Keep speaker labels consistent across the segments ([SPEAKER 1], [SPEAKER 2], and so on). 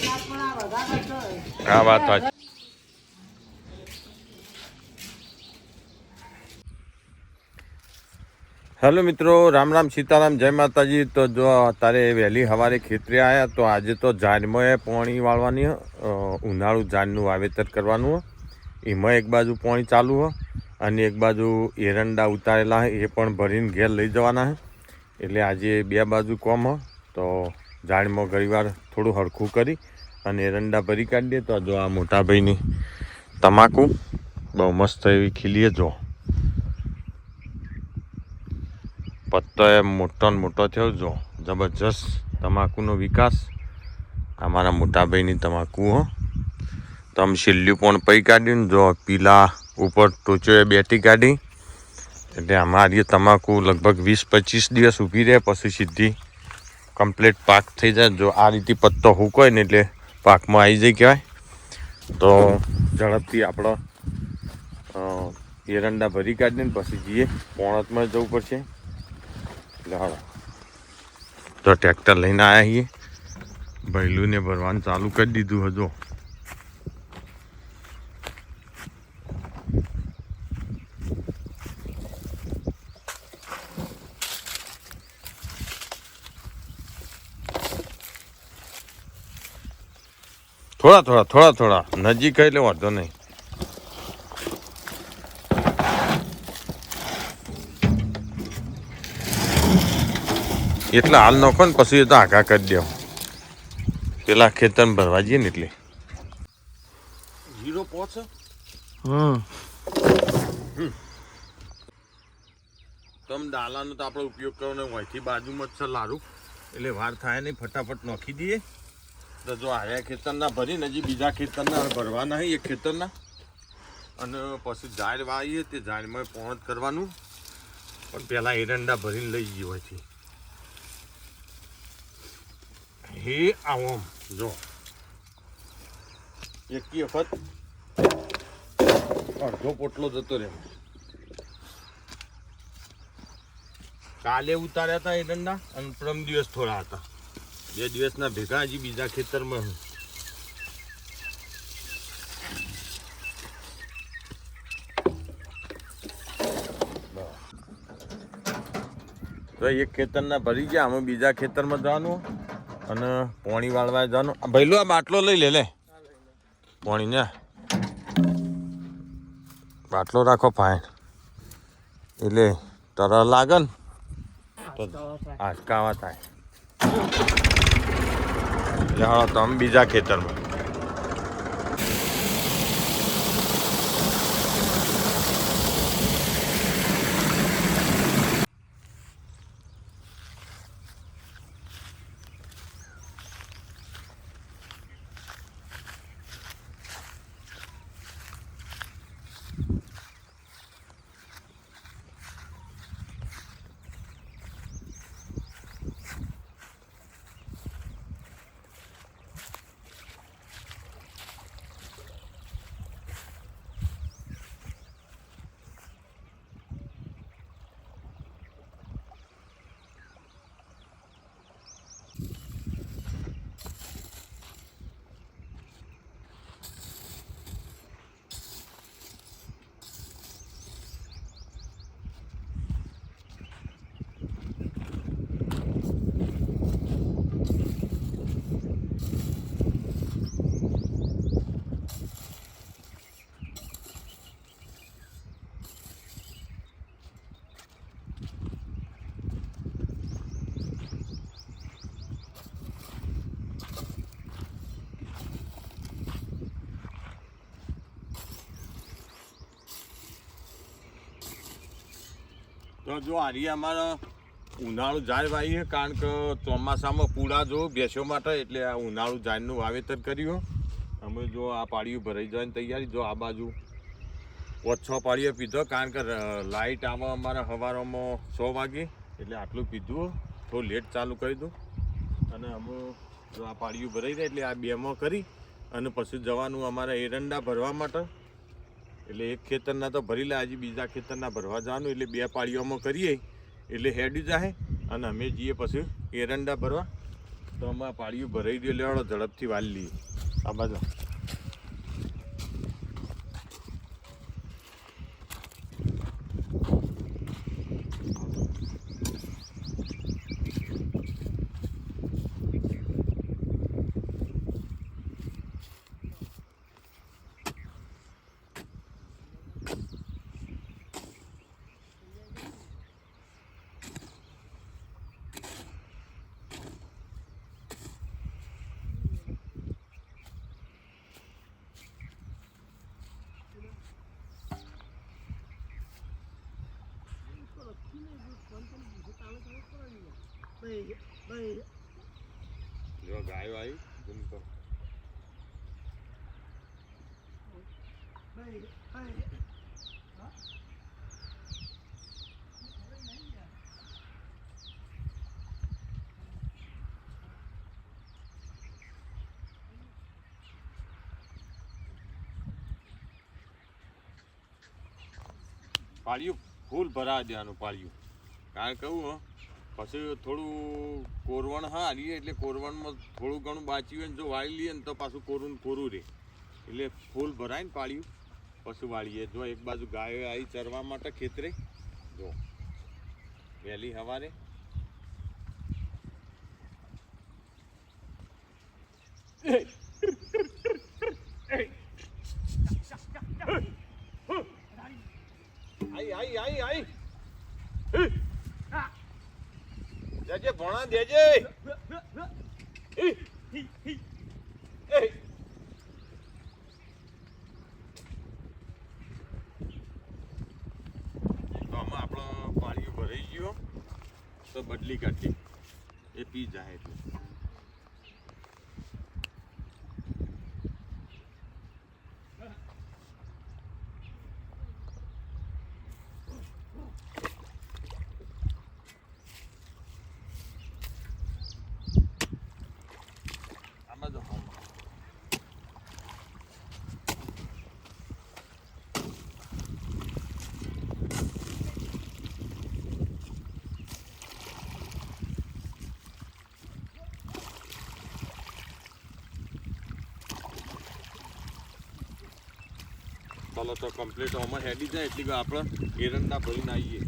[SPEAKER 1] ખાસ પણ આ બધા કરતો હોય.
[SPEAKER 2] આ વાત હેલો મિત્રો, રામ રામ સીતારામ, જય માતાજી. તો જો અત્યારે વહેલી સવારે ખેતરે આવ્યા તો આજે તો ઝાડમાં પાણી વાળવાની ઉનાળું જાનનું વાવેતર કરવાનું. એમાં એક બાજુ પાણી ચાલુ હે, અને એક બાજુ એરંડા ઉતારેલા એ પણ ભરીને ઘેર લઈ જવાના હે. એટલે આજે બે બાજુ કોમ હો. તો ઝાડમાં ઘણીવાર થોડું હરખું કરી અને એરંડા ભરી કાઢી દે તો જો આ મોટાભાઈની તમાકુ બહુ મસ્ત એવી ખીલીએ જો. પત્તો એ મોટો ને મોટો થયો. જો, જબરજસ્ત તમાકુનો વિકાસ. અમારા મોટાભાઈની તમાકુ, હો. તમે છેલ્લું પણ પૈ કાઢ્યું ને જો, પીલા ઉપર ટોચો એ બેટી કાઢી. એટલે અમારી તમાકુ લગભગ વીસ પચીસ દિવસ ઊભી રહે, પછી સીધી કમ્પ્લીટ પાક થઈ જાય. જો, આ રીતે પત્તો હૂકોય ને એટલે પાકમાં આવી જાય કહેવાય. તો ઝડપથી આપણો એરંડા ભરી કાઢીને પછી જઈએ. પોણતમાં જવું પડશે. હાલો તો ટ્રેક્ટર લઈને આવ્યા છીએ. ભૈલુંને ભરવાનું ચાલુ કરી દીધું હજો. થોડા થોડા થોડા થોડા. નજીક એટલે વાંધો નહીં. એટલે હાલ નાખો ને પછી એ તો આઘા કરી દો. પેલા ખેતર ભરવા જઈએ ને એટલે. જીરો પોચ? તમ દાલાનો તો આપણે ઉપયોગ કરવાનો હોયથી બાજુમાં જ છે લારું એટલે વાર થાય નહીં ફટાફટ નાખી દઈએ. તો જો આયા ખેતરના ભરીને હજી બીજા ખેતરના ભરવાના એ ખેતરના. અને પછી ઝાડ વાવીએ તે ઝાડમાં પહોંચ કરવાનું. પણ પહેલાં એરંડા ભરીને લઈ જઈએ હોયથી હે આવો. જો. એકી વખત. અડધો પોટલો જતો રહે કાલે ઉતાર્યા હતા એરંડા અને પ્રમ દિવસ થોડા હતા. બે દિવસના ભેગા હજી બીજા ખેતરમાં તો એક ખેતરના ભરી ગયા, અમે બીજા ખેતરમાં જવાનું. અને પોણી વાળવા જવાનું. ભૈલું આ બાટલો લઈ લે લે. પોણી ને બાટલો રાખો ફાઈન. એટલે તર લાગે ને. તો આટકાવા થાય. હાલો તમે બીજા ખેતરમાં. તો જો આરી અમારા ઉનાળું ઝાડ વાવીએ, કારણ કે ચોમાસામાં પૂળા જો ભેંસો માટે, એટલે આ ઉનાળુ ઝાડનું વાવેતર કર્યું. અમે જો આ પાળીઓ ભરાઈ જવાની તૈયારી, જો આ બાજુ ઓછો પાળીઓ પીધો, કારણ કે લાઇટ આવે અમારા સવારોમાં સો વાગે, એટલે આટલું પીધું. થોડું લેટ ચાલુ કરી દઉં. અને અમે જો આ પાળીઓ ભરાઈ જાય, એટલે આ બેમાં કરી, અને પછી જવાનું અમારે એરંડા ભરવા માટે. એટલે એક ખેતરના તો ભરી લે, આજે બીજા ખેતરના ભરવા જવાનું, એટલે બે પાળીઓમાં કરીએ. એટલે હેડી જાય અને અમે જઈએ પછી એરંડા ભરવા. તો અમે પાળીઓ ભરાઈ દઈએ લેવાડો ઝડપથી વાલી આ બાજુ. જો ગાયો આવી પાળિયું ફૂલ ભરા દેવાનું પાળિયું. કારણ કેવું કહું હો. પછી થોડું કોરવણ હા લઈએ એટલે કોરવણમાં થોડું ઘણું બાચ્યું હોય ને જો વાળી લઈએ ને તો પાછું કોરું કોરું રહે. એટલે ફૂલ ભરાય ને પાળ્યું. પછી વાળીએ. જો એક બાજુ ગાયો આવી ચરવા માટે ખેતરે. જો. વહેલી સવારે. આઈ આઈ આઈ આઈ. દેજે ભણા દેજે. આપણો પાણીઓ ભરાઈ ગયો. તો બદલી કાઢી. એ પી જાય એટલે આમાં જો આમાં. ચાલો તો કમ્પ્લીટ ઓમાં હેડી જાય એટલે આપણે એરંડા ભરીને આવીએ.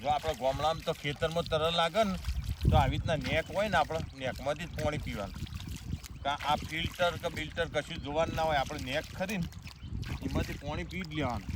[SPEAKER 2] જો આપણે ગામડામાં તો ખેતરમાં તરલ લાગે ને, તો આવી રીતના નેક હોય ને આપણે, નેકમાંથી જ પાણી પીવાનું. કાં આ ફિલ્ટર કે બિલ્ટર કશું જોવાનું ના હોય. આપણે નેક ખરી ને એમાંથી પાણી પી જ લેવાનું.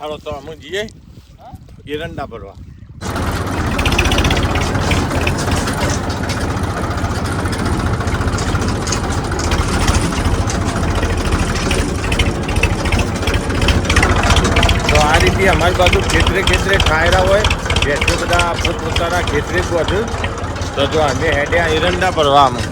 [SPEAKER 2] હાલો તો અમે જઈએ એરંડા ભરવા. તો આ રીતે અમારી બાજુ ખેતરે ખેતરે ઠાયરા હોય. બેઠો બધા પોતપોતાના ખેતરે વધુ તો જો અમે હેડ્યા એરંડા ભરવા અમે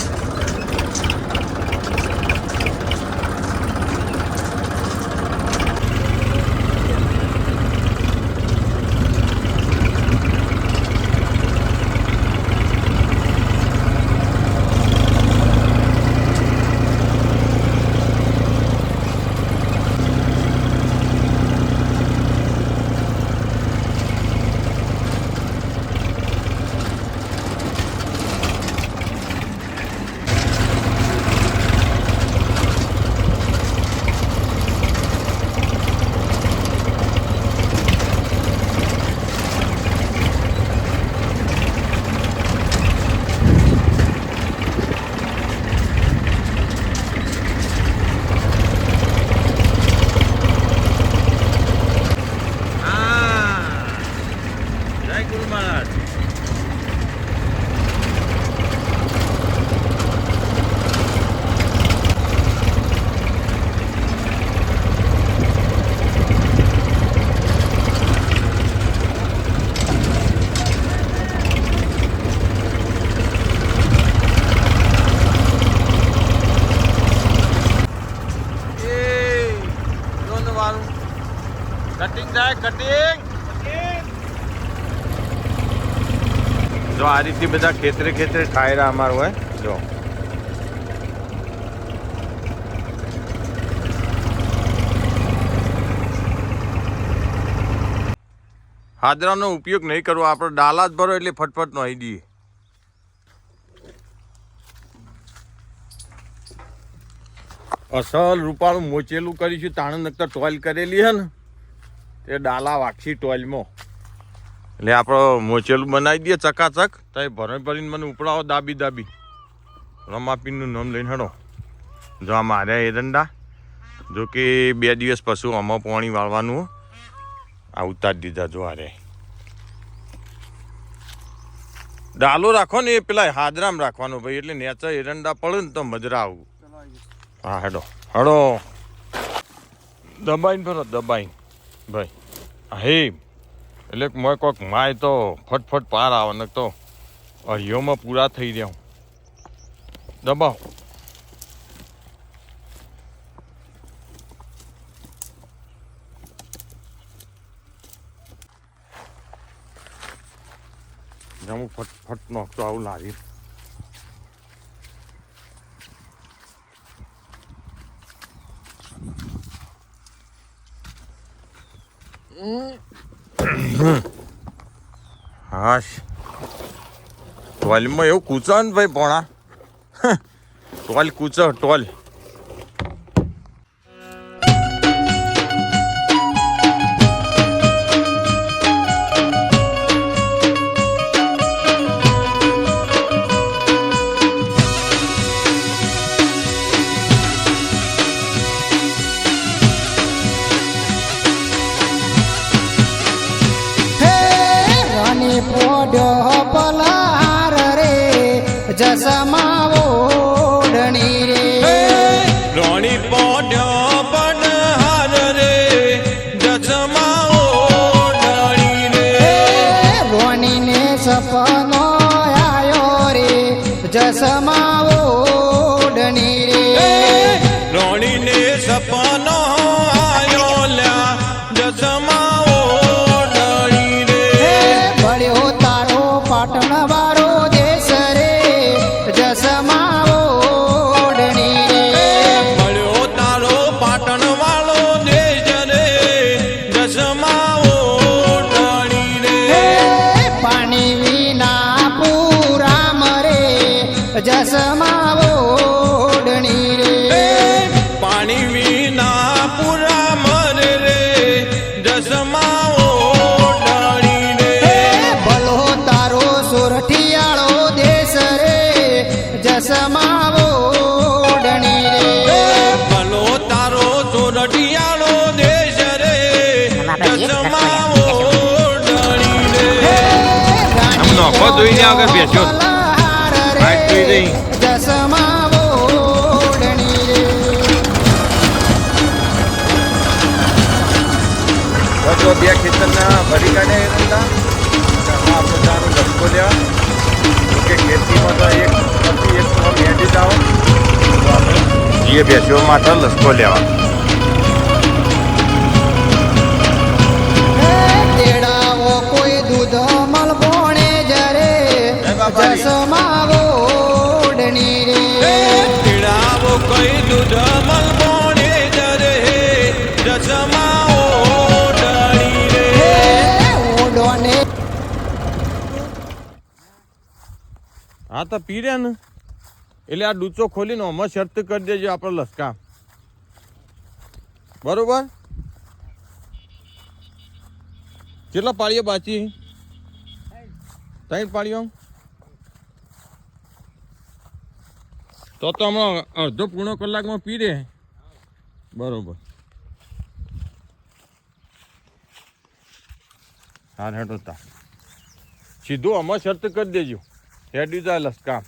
[SPEAKER 2] જો આ રીતે બધા ખેતરે ખેતરે ઠાયરા અમારું હોય, જો. હાદરાનો ઉપયોગ નહીં કરવો, આપણે ડાલા જ ભરો એટલે ફટફટ નોઈ દઈએ અસલ રૂપાળું મોચેલું કરીશું, તાણ નક્કર ટોયલ કરેલી હે ને, તે ડાલા વાક્ષી ટોયલમાં એટલે આપણો મોચેલું બનાવી દઈએ ચકાચક. તો એ ભરણ ભરીને મને ઉપડાવો દાબી દાબી. રમાપીનું નામ લઈને હડો. જો આ માર્યા એરંડા જો કે બે દિવસ પશુ આમાં પાણી વાળવાનું આ ઉતારી દીધા જો આરે ડાલો રાખો ને એ પેલા હાદરામ રાખવાનો ભાઈ, એટલે નેચર એરંડા પડે ને તો મજરા આવું. હા, હેડો. હડો. દબાઈને ફરો, દબાઈને. ભાઈ હા હે. એટલે મોય કોઈક માય તો ફટફટ પાર આવે ને તો અહિયોમાં પૂરા થઈ રહ્યા દબાવ. જમું ફટફટ નોખતો આવું લાવી ટોલમાં એવું કૂચો ને ભાઈ પોણા ટોલ કૂચો ટોલ. जसमा આગળ બેસ્યો.
[SPEAKER 1] રે
[SPEAKER 2] તો બે ખેતરના ભરી કાઢે આપણે તારો લટકો લેવા કે ખેતીમાં તો એક પછી એક મેડી જાઓ જે બેસ્યો, માત્ર લસકો લેવા
[SPEAKER 1] હા
[SPEAKER 2] તો પી રહ્યા ને. એટલે આ ડૂચો ખોલીને અમે શર્ત કરી દેજો આપણે લસકા. બરોબર? કેટલા પાળીઓ બાચી ત્રણ પાળીઓ? તો તો હમણાં અડધો પૂર્ણો કલાકમાં પી રે બરોબર. હા હેઠો તા. સીધું આમાં શરત કરી દેજો. હેડી જાય લસકા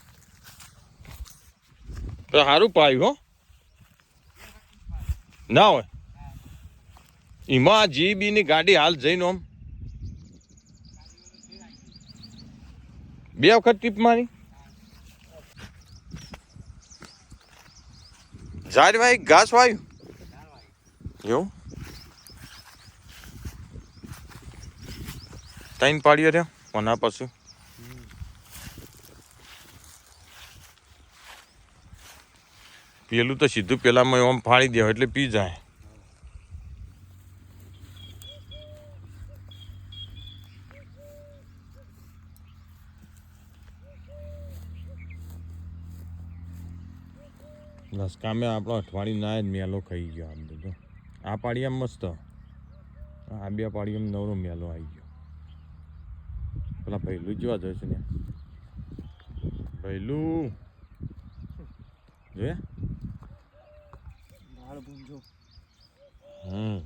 [SPEAKER 2] તો સારું પાયું, હો. ના હોય. એમાં જીબી ની ગાડી હાલ જઈને આમ. બે વખત ટીપ મારી. ઝાડ ભાઈ ઘાસ વાયું એવું? ત્રણ પાડ્યો રહ્યા, કોના પશુ પેલું તો સીધું પેલામાં આમ ફાળી દેવા એટલે પી જાય. લસકામે આપણો અઠવાડિયું ના જ મેલો ખાઈ ગયો આમ તો આ પાડી આમ મસ્ત. આ બે પાડી આમ નવરો મેલો આવી ગયો. પેલા પહેલું જોવા જાય છે ને. પહેલું જોયા
[SPEAKER 3] ભાળ જો
[SPEAKER 2] હમ.